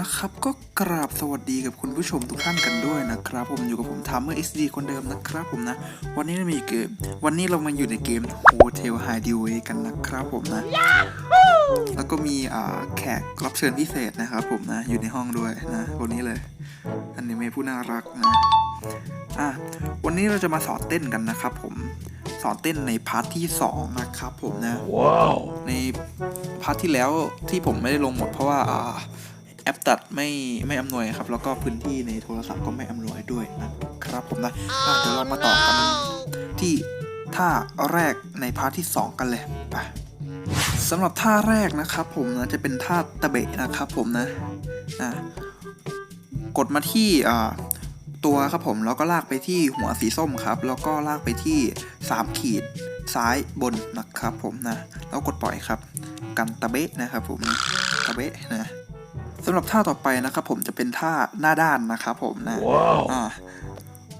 ละครับก็กราบสวัสดีกับคุณผู้ชมทุกท่านกันด้วยนะครับ ผมอยู่กับผมทามเมอร์ SD คนเดิมนะครับผมนะ วันนี้เรามีเกม วันนี้เรามาอยู่ในเกม Hotel Hideaway กันนะครับผมนะ แล้วก็มีอ่าแขกรับเชิญพิเศษนะครับผมนะ อยู่ในห้องด้วยนะคนนี้เลย อันนี้เมย์ผู้น่ารักนะอะวันนี้เราจะมาสอนเต้นกันนะครับผมสอนเต้นในพาร์ทที่สองนะครับผมนะ Wow. ในพาร์ทที่แล้วที่ผมไม่ได้ลงหมดเพราะว่าอ่า แอปตัดไม่ไม่อำนวยครับ แล้วก็พื้นที่ในโทรศัพท์ก็ไม่อำนวยด้วยนะครับผมนะะเดี๋ยวเรามาต่อกันที่ท่าแรกในพาร์ทที่ 2 กันเลยไปสำหรับท่าแรกนะครับผมนะจะเป็นท่าตะเบะนะครับผมนะอะกดมาที่อ่าตัวครับผมแล้วก็ลากไปที่หัวสีส้มครับ แล้วก็ลากไปที่ 3 ขีดซ้ายบนนะครับผมนะแล้วกดปล่อยครับ กันตะเบะนะครับผมตะเบะนะ สำหรับท่าต่อไปนะครับผมจะเป็นท่าหน้าด้านนะครับผมนะ Wow. อ่า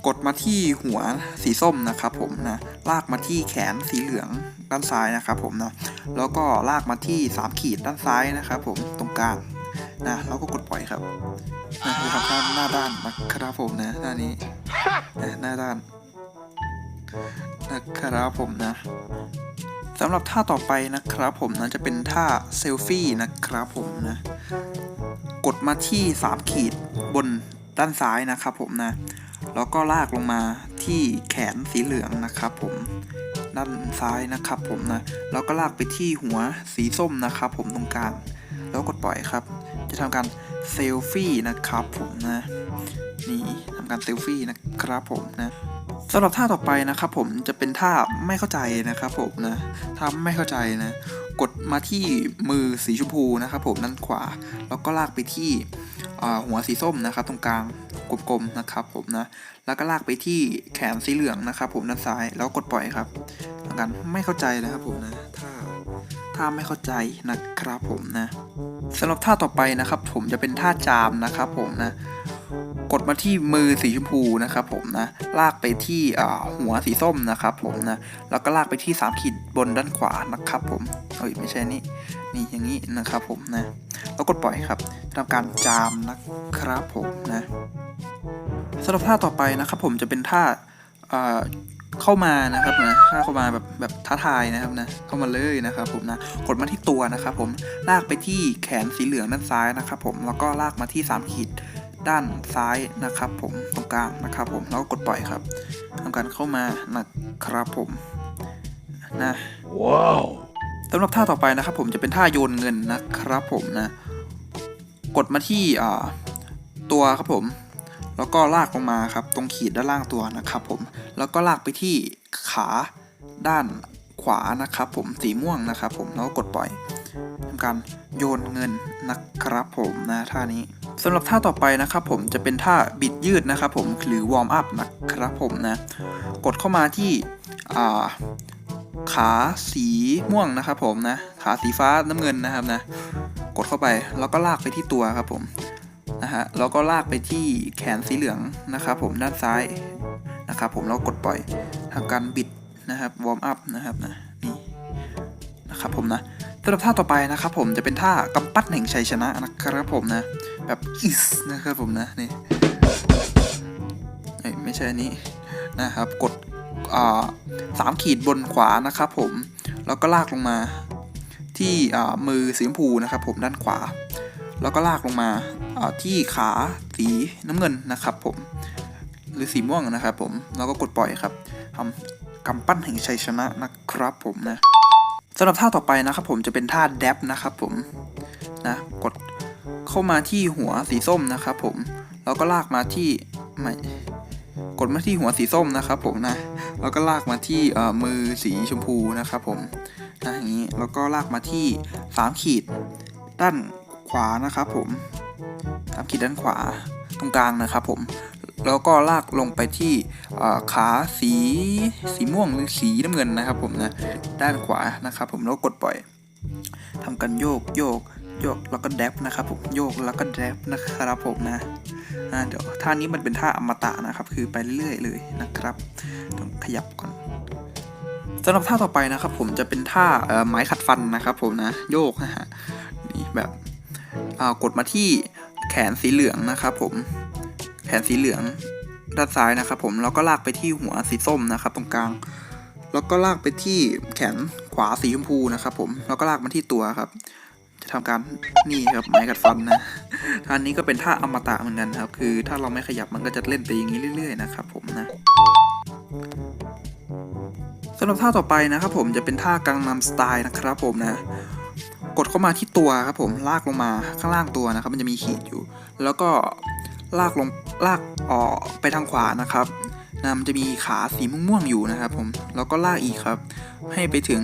กดมาที่หัวสีส้มนะครับผมนะลากมาที่แขนสีเหลืองด้านซ้ายนะครับผมนะแล้วก็ลากมาที่3ขีดด้านซ้ายนะครับผมตรงกลางนะแล้วก็กดปล่อยครับนะคือทำท่าหน้าด้านนะครับผมนะท่านี้นะหน้าด้านนะครับผมนะ สำหรับท่าต่อไปนะครับผมนะจะเป็นท่าเซลฟี่นะครับผมนะ กดมาที่ 3 ขีดบนด้านซ้ายนะครับผมนะ แล้วก็ลากลงมาที่แขนสีเหลืองนะครับผมด้านซ้ายนะครับผมนะ แล้วก็ลากไปที่หัวสีส้มนะครับผมตรงกลาง แล้วกดปล่อยครับ จะทำการเซลฟี่นะครับผมนะ นี่ทำการเซลฟี่นะครับผมนะ สำหรับท่าต่อไปนะครับผมจะเป็นท่าไม่เข้าใจนะครับผมนะถ้าไม่เข้าใจนะกดมาที่มือสีชมพูนะครับผมด้านขวา แล้วก็ลากไปที่หัวสีส้มนะครับ ตรงกลางกลมๆนะครับผมนะแล้วก็ลากไปที่แขนสีเหลืองนะครับ ผมด้านซ้ายแล้วกดปล่อยครับทำการไม่เข้าใจนะครับผมนะถ้าถ้าไม่เข้าใจนะครับผมนะสำหรับท่าต่อไปนะครับ ผมจะเป็นท่าจามนะครับผมนะ กดมาที่มือสีชมพูนะครับผมนะลากไปที่หัวสีส้มนะครับผมนะแล้วก็ลากไปที่ 3 ขีดบนด้านขวานะครับผมเอ้ยไม่ใช่นี่นี่อย่างนี้นะครับผมนะแล้วกดปล่อยครับทำการจามนะครับผมนะสำหรับท่าต่อไปนะครับผมจะเป็นท่าอ่าเข้ามานะครับนะท่าเข้ามาแบบแบบท้าทายนะครับนะ เข้ามาเลยนะครับผมนะ กดมาที่ตัวนะครับผม ลากไปที่แขนสีเหลืองด้านซ้ายนะครับผม แล้วก็ลากมาที่ 3 ขีด ด้านซ้ายนะครับผมตรงกลางนะครับผมแล้วก็กดปล่อยครับทำการเข้ามานะครับผมนะ Wow. สำหรับท่าต่อไปนะครับ ผมจะเป็นท่าโยนเงินนะครับผมนะ กดมาที่อ่าตัวครับผม แล้วก็ลากลงมาครับ ตรงขีดด้านล่างตัวนะครับผม แล้วก็ลากไปที่ขาด้านขวานะครับ ผมสีม่วงนะครับ ผมแล้วก็กดปล่อยทำ การโยนเงินนะครับผมนะท่านี้สำหรับท่าต่อไปนะครับผมจะเป็นท่าบิดยืดนะครับผมหรือวอร์มอัพนะครับผมนะกดเข้ามาที่าขาสีม่วงนะครับผมนะขาสีฟ้าน้ำเงินนะครับนะกดเข้าไปแล้วก็ลากไปที่ตัวครับผมนะฮะแล้วก็ลากไปที่แขนสีเหลืองนะครับผมด้านซ้ายนะครับผมแล้วกดปล่อยทำการบิดนะครับวอร์มอัพนะครับนะนี่นะครับผมนะ สำหรับท่าต่อไปนะครับผมจะเป็นท่ากำปั้นแห่งชัยชนะนะครับผมนะ แบบอิสนะครับผมนะนี่ไม่ใช่อันนี้นะครับ กดสามขีดบนขวานะครับผม แล้วก็ลากลงมาที่มือสีชมพูนะครับผมด้านขวา แล้วก็ลากลงมาอ่าที่ขาสีน้ำเงินนะครับผม หรือสีม่วงนะครับผม แล้วก็กดปล่อยครับทำกำปั้นแห่งชัยชนะนะครับผมนะ สำหรับท่าต่อไปนะครับผมจะเป็นท่าแดบนะครับผมนะกดเข้ามาที่หัวสีส้มนะครับผมแล้วก็ลากมาที่ไม่กดมาที่หัวสีส้มนะครับผมนะแล้วก็ลากมาที่เอ่อมือสีชมพูนะครับผมนะอย่างนี้แล้วก็ลากมาที่ 3 ขีดด้านขวานะครับผมสามขีดด้านขวาตรงกลางนะครับผม แล้วก็ลากลงไปที่ขาสีสีม่วงหรือสีน้ำเงินนะครับผมนะด้านขวานะครับผมแล้วกดปล่อยทำกันโยกโยกโยกแล้วก็แดบนะครับผมโยกแล้วก็แดบนะครับผมนะเดี๋ยวท่านี้มันเป็นท่าอมตะนะครับ คือไปเรื่อยๆเลยนะครับต้องขยับก่อนสำหรับท่าต่อไปนะครับผมจะเป็นท่าไม้ขัดฟันนะครับผมนะโยกนะฮะนี่แบบกดมาที่แขนสีเหลืองนะครับผม แขนสีเหลืองด้านซ้ายนะครับผมแล้วก็ลากไปที่หัวสีส้มนะครับ ตรงกลาง แล้วก็ลากไปที่แขนขวาสีชมพูนะครับผมแล้วก็ลากมาที่ตัวครับ จะทำการนี่ครับไม้กัดฟันนะท่านี้ก็เป็นท่าอมตะเหมือนกันครับ คือถ้าเราไม่ขยับมันก็จะเล่นไปอย่างนี้เรื่อยๆนะครับผมนะสำหรับท่าต่อไปนะครับผมจะเป็นท่ากังนำสไตล์นะครับผมนะกดเข้ามาที่ตัวครับผมลากลงมาข้างล่างตัวนะครับ มันจะมีขีดอยู่ แล้วก็ ลากลงลากออกไปทางขวานะครับนะมันจะมีขาสีม่วงๆอยู่นะครับผมแล้วก็ลากอีกครับ ให้ไปถึง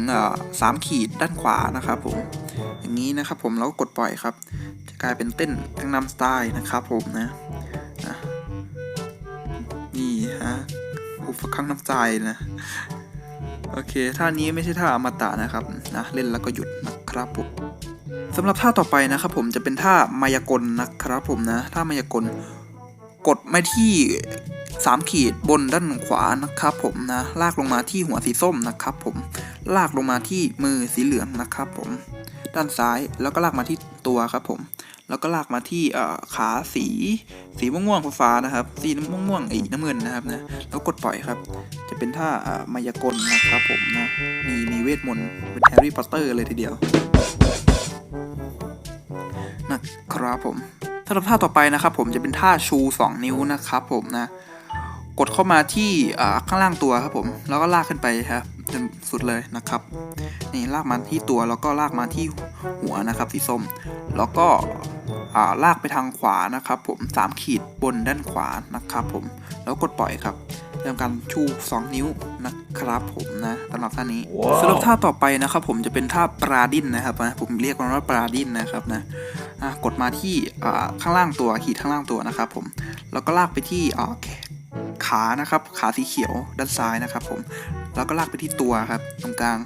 สามขีดด้านขวานะครับผมอย่างนี้นะครับผมแล้วกกดปล่อยครับ จะกลายเป็นเต้นกังนำสไตล์นะครับผมนะนะนี่ฮะอุปคังน้ำใจนะโอเคท่านี้ไม่ใช่ท่าอมตะนะครับนะเล่นแล้วก็หยุดนะครับผม สำหรับท่าต่อไปนะครับผมจะเป็นท่ามายากลนะครับผมนะท่ามายากลกดไมาที่สามขีดบนด้านขวานะครับผมนะลากลงมาที่หัวสีส้มนะครับผมลากลงมาที่มือสีเหลืองนะครับผมด้านซ้ายแล้วก็ลากมาที่ตัวครับผม แล้วก็ลากมาที่เออขาสี สีม่วงๆฟ้านะครับ สีม่วงๆไอ้น้ำเงินนะครับนะแล้วกดปล่อยครับ จะเป็นท่าอ่ามายากลนะครับผมนะมีมีเวทมนต์เป็นแฮร์รี่พอตเตอร์เลยทีเดียว นะครับผมสำหรับท่าต่อไปนะครับผมจะเป็นท่าชู 2 นิ้วนะครับผมนะกดเข้ามาที่ข้างล่างตัวครับผม แล้วก็ลากขึ้นไปครับจนสุดเลยนะครับ นี่ลากมาที่ตัวแล้วก็ลากมาที่หัวนะครับสีส้ม แล้วก็ลากไปทางขวานะครับ ผมสามขีดบนด้านขวานะครับ ผมแล้วกดปล่อยครับ ทำการชู2 นิ้วนะครับผมนะสำหรับท่านี้สำหรับท่าต่อไปนะครับ ผมจะเป็นท่าปราดินนะครับนะผมเรียกมันว่าปราดินนะครับนะอะกดมาที่อ่าข้างล่างตัวขีดข้างล่างตัวนะครับ ผมแล้วก็ลากไปที่อ่าแขขานะครับ ขาสีเขียวด้านซ้ายนะครับ ผมแล้วก็ลากไปที่ตัวครับ ตรงกลาง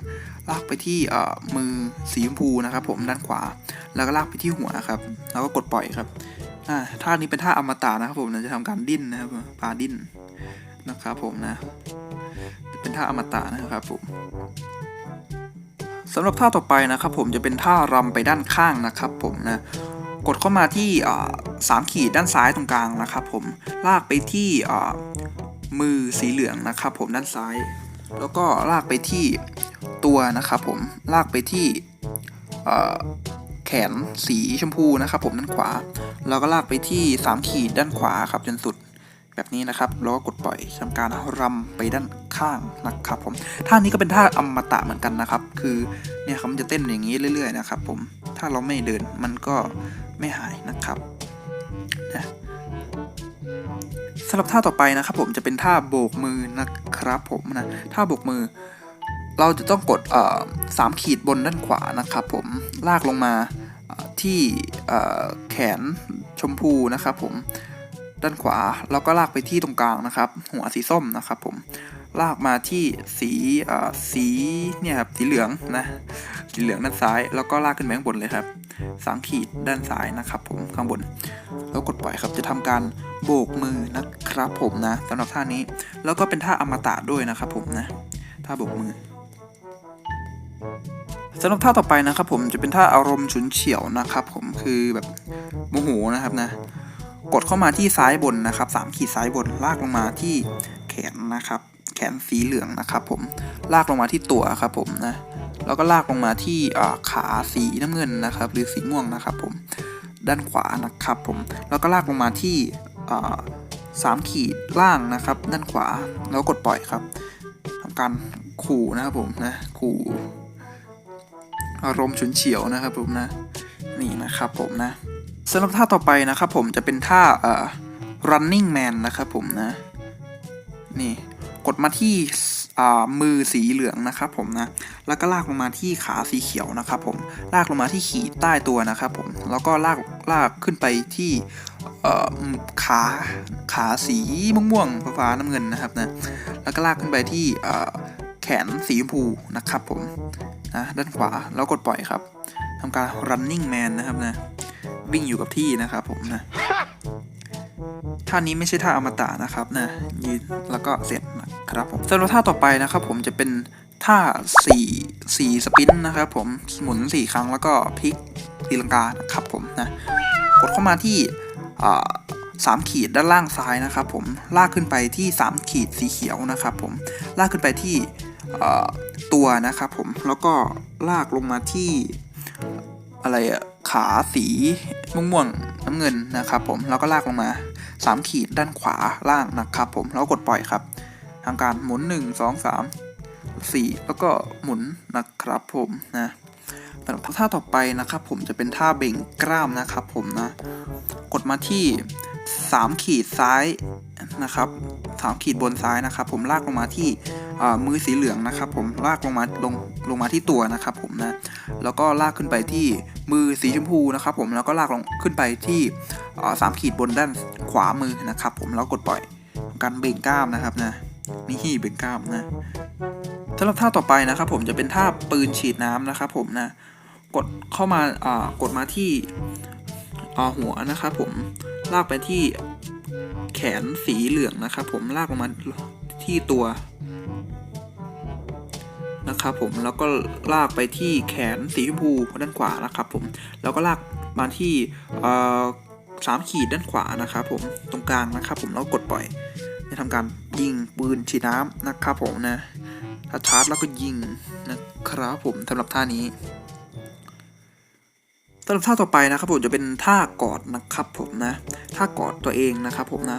ลากไปที่เอ่อมือสีชมพูนะครับ ผมด้านขวา แล้วก็ลากไปที่หัวครับ แล้วก็กดปล่อยครับอ่าท่านี้เป็นท่าอมตะนะครับผมนะจะทำการดิ้นนะครับปลาดิ้น นะครับผมนะ เป็นท่าอมตะนะครับผมสำหรับท่าต่อไปนะครับผมจะเป็นท่ารำไปด้านข้างนะครับผมนะกดเข้ามาที่สามขีดด้านซ้ายตรงกลางนะครับผมลากไปที่มือสีเหลืองนะครับผมด้านซ้าย แล้วก็ลากไปที่ตัวนะครับผมลากไปที่แขนสีชมพูนะครับผมด้านขวา แล้วก็ลากไปที่สามขีดด้านขวาครับจนสุด แบบนี้นะครับแล้วก็กดปล่อยทำการรำไปด้านข้างนะครับผมท่านี้ก็เป็นท่าอมตะเหมือนกันนะครับ คือเนี่ยครับมันจะเต้นอย่างนี้เรื่อย ๆ นะครับ ผมถ้าเราไม่เดินมันก็ไม่หายนะครับนะสำหรับท่าต่อไปนะครับ ผมจะเป็นท่าโบกมือนะครับ ผมนะท่าโบกมือ เราจะต้องกดสามขีดบนด้านขวานะครับ ผมลากลงมาที่แขนชมพูนะครับ ผม ด้านขวาแล้วก็ลากไปที่ตรงกลางนะครับ หัวสีส้มนะครับผมลากมาที่สีสีเนี่ยครับสีเหลืองนะสีเหลืองด้านซ้าย แล้วก็ลากขึ้นไปข้างบนเลยครับสามขีดด้านซ้ายนะครับผมข้างบน แล้วกดปล่อยครับจะทำการโบกมือนะครับผมนะสำหรับท่านี้แล้วก็เป็นท่าอมตะด้วยนะครับผมนะท่าโบกมือสำหรับท่าต่อไปนะครับผมจะเป็นท่าอารมณ์ฉุนเฉียวนะครับผมคือแบบโมโหนะครับนะ กดเข้ามาที่ซ้ายบนนะครับสามขีดซ้ายบนลากลงมาที่แขนนะครับ แขนสีเหลืองนะครับผมลากลงมาที่ตัวครับผมนะแล้วก็ลากลงมาที่ขาสีน้ำเงินนะครับ หรือสีม่วงนะครับผมด้านขวานะครับผมแล้วก็ลากลงมาที่สามขีดล่างนะครับ ด้านขวาแล้วกดปล่อยครับทำการขู่นะครับผมนะขู่อารมณ์ฉุนเฉียวนะครับผมนะนี่นะครับผมนะ สำหรับท่าต่อไปนะครับผมจะเป็นท่าเอ่อ running man นะครับผมนะ นี่กดมาที่อ่ามือสีเหลืองนะครับผมนะ แล้วก็ลากลงมาที่ขาสีเขียวนะครับผม ลากลงมาที่ขีดใต้ตัวนะครับผม แล้วก็ลากลากขึ้นไปที่เอ่อขาขาสีม่วงๆฟ้าน้ำเงินนะครับนะ แล้วก็ลากขึ้นไปที่เอ่อแขนสีชมพูนะครับผมนะด้านขวาแล้วกดปล่อยครับทำการ running man นะครับนะ วิ่งอยู่กับที่นะครับผมนะท่านี้ไม่ใช่ท่าอมตะนะครับนะยืนแล้วก็เสร็จนะครับผมสำหรับท่าต่อไปนะครับผมจะเป็นท่าสี่สี่สปินนะครับผมหมุนสี่ครั้งแล้วก็พลิกตีลังกานะครับผมนะกดเข้ามาที่อ่าสามขีดด้านล่างซ้ายนะครับผมลากขึ้นไปที่ 3 ขีดสีเขียวนะครับผมลากขึ้นไปที่เอ่อตัวนะครับผมแล้วก็ลากลงมาที่อะไรอะ ขาสีม่วงๆน้ำเงินนะครับผมแล้วก็ลากลงมา 3 ขีดด้านขวาล่างนะครับผมแล้วกดปล่อยครับทางการหมุน 1 2 3 4 แล้วก็หมุนนะครับผมนะสำหรับท่าต่อไปนะครับผมจะเป็นท่าเบ่งกล้ามนะครับผมนะ กดมาที่ 3 ขีดซ้ายนะครับ3ขีดบนซ้ายนะครับผมลากลงมาที่ มือสีเหลืองนะครับ ผมลากลงมาลงลงมาที่ตัวนะครับ ผมนะ แล้วก็ลากขึ้นไปที่มือสีชมพูนะครับ ผมแล้วก็ลากลงขึ้นไปที่สามขีดบนด้านขวามือนะครับ ผมแล้วกดปล่อยการเบ่งกล้ามนะครับนะนี่เบ่งกล้ามนะสำหรับท่าต่อไปนะครับ ผมจะเป็นท่าปืนฉีดน้ำนะครับ ผมนะกดเข้ามาอ่ากดมาที่อ่าหัวนะครับผมลากไปที่แขนสีเหลืองนะครับ ผมลากลงมาที่ตัว นะครับผมแล้วก็ลากไปที่แขนสีชมพูด้านขวานะครับผมแล้วก็ลากมาที่สามขีดด้านขวานะครับผมตรงกลางนะครับผมแล้วกดปล่อยจะทำการยิงปืนฉีดน้ำนะครับผมนะถ้าชาร์จแล้วก็ยิงนะครับผมสำหรับท่านี้สำหรับท่าต่อไปนะครับผมจะเป็นท่ากอดนะครับผมนะท่ากอดตัวเองนะครับผมนะ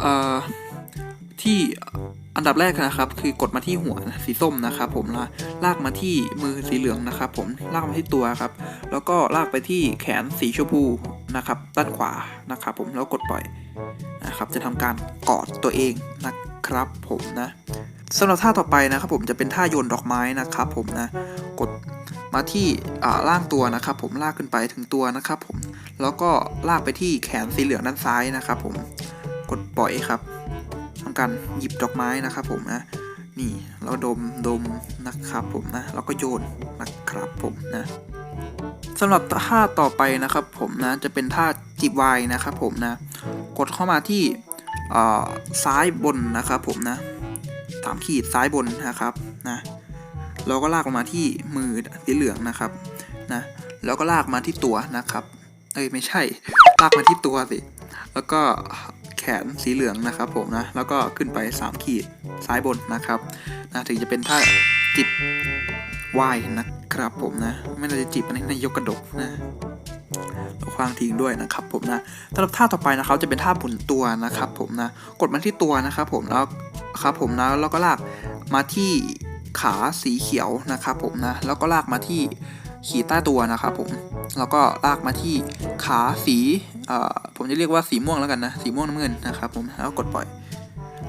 เอ่อ ที่อันดับแรกนะครับ คือกดมาที่หัวสีส้มนะครับ ผมนะลากมาที่มือสีเหลืองนะครับ ผมลากมาที่ตัวครับ แล้วก็ลากไปที่แขนสีชมพูนะครับ ด้านขวานะครับ ผมแล้วกดปล่อยนะครับ จะทำการกอดตัวเองนะครับ ผมนะสำหรับท่าต่อไปนะครับ ผมจะเป็นท่าโยนดอกไม้นะครับ ผมนะกดมาที่อ่าล่างตัวนะครับ ผมลากขึ้นไปถึงตัวนะครับ ผมแล้วก็ลากไปที่แขนสีเหลืองด้านซ้ายนะครับ ผมกดปล่อยครับำการหยิบดอกไม้นะครับผมนะนี่เราดมดมนะครับผมนะแล้วก็โยนนะครับผมนะสำหรับท่าต่อไปนะครับผมนะจะเป็นท่าจีบวายนะครับผมนะกดเข้ามาที่ซ้ายบนนะครับผมนะสามขีดซ้ายบนนะครับนะเราก็ลากลงมาที่มือสีเหลืองนะครับนะแล้วก็ลากมาที่ตัวนะครับเอ้ยไม่ใช่ลากมาที่ตัวสิแล้วก็ แขนสีเหลืองนะครับผมนะ แล้วก็ขึ้นไป 3 ขีดซ้ายบนนะครับนะถึงจะเป็นท่าจิบวายนะครับผมนะ ไม่น่าจะจิบอันนี้นายกกระดกนะแล้วควางทิ้งด้วยนะครับผมนะสำหรับท่าต่อไปนะครับจะเป็นท่าบุนตัวนะครับ ผมนะ กดมาที่ตัวนะครับผมแล้วครับผมนะแล้วก็ลากมาที่ขาสีเขียวนะครับผมนะ แล้วก็ลากมาที่ ขีดใต้ตัวนะครับผม แล้วก็ลากมาที่ขาสีผมจะเรียกว่าสีม่วงแล้วกันนะ สีม่วงน้ำเงินนะครับผม แล้วกดปล่อย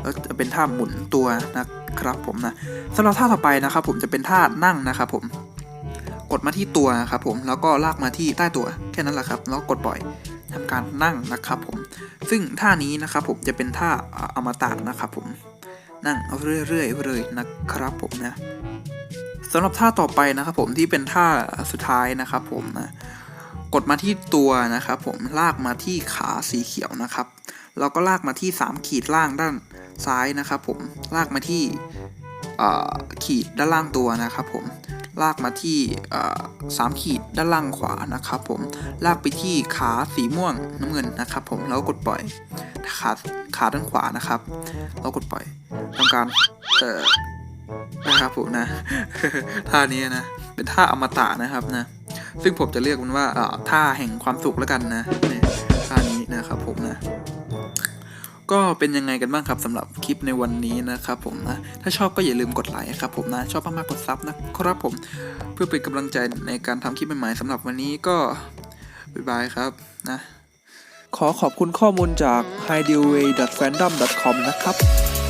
แล้วจะเป็นท่าหมุนตัวนะครับผมนะสำหรับท่าต่อไปนะครับผมจะเป็นท่านั่งนะครับผม กดมาที่ตัวนะครับผม แล้วก็ลากมาที่ใต้ตัวแค่นั้นแหละครับ แล้วกดปล่อยทำการนั่งนะครับผม ซึ่งท่านี้นะครับผมจะเป็นท่าอมตะนะครับผม นั่งเรื่อยๆเลยนะครับผมนะ สำหรับท่าต่อไปนะครับผมที่เป็นท่าสุดท้ายนะครับผมนะกดมาที่ตัวนะครับผมลากมาที่ขาสีเขียวนะครับแล้วก็ลากมาที่ 3 ขีดล่างด้านซ้ายนะครับผมลากมาที่ขีดด้านล่างตัวนะครับผมลากมาที่สามขีดด้านล่างขวานะครับผมลากไปที่ขาสีม่วงน้ำเงินนะครับผมแล้วกดปล่อยขาขาด้านขวานะครับแล้วกดปล่อยทำการเอ่อ นะครับผมนะท่านี้นะ เป็นท่าอมตะนะครับนะ ซึ่งผมจะเรียกมันว่าท่าแห่งความสุขแล้วกันนะท่านี้นะครับผมนะก็เป็นยังไงกันบ้างครับสำหรับคลิปในวันนี้นะครับผมนะ ถ้าชอบก็อย่าลืมกดไลค์ครับผมนะ ชอบมากๆกดซับนะครับผม เพื่อเป็นกำลังใจในการทำคลิปใหม่ๆสำหรับวันนี้ก็บ๊ายบายครับนะ ขอขอบคุณข้อมูลจาก h i d e w a y f a n d o m c o m นะครับ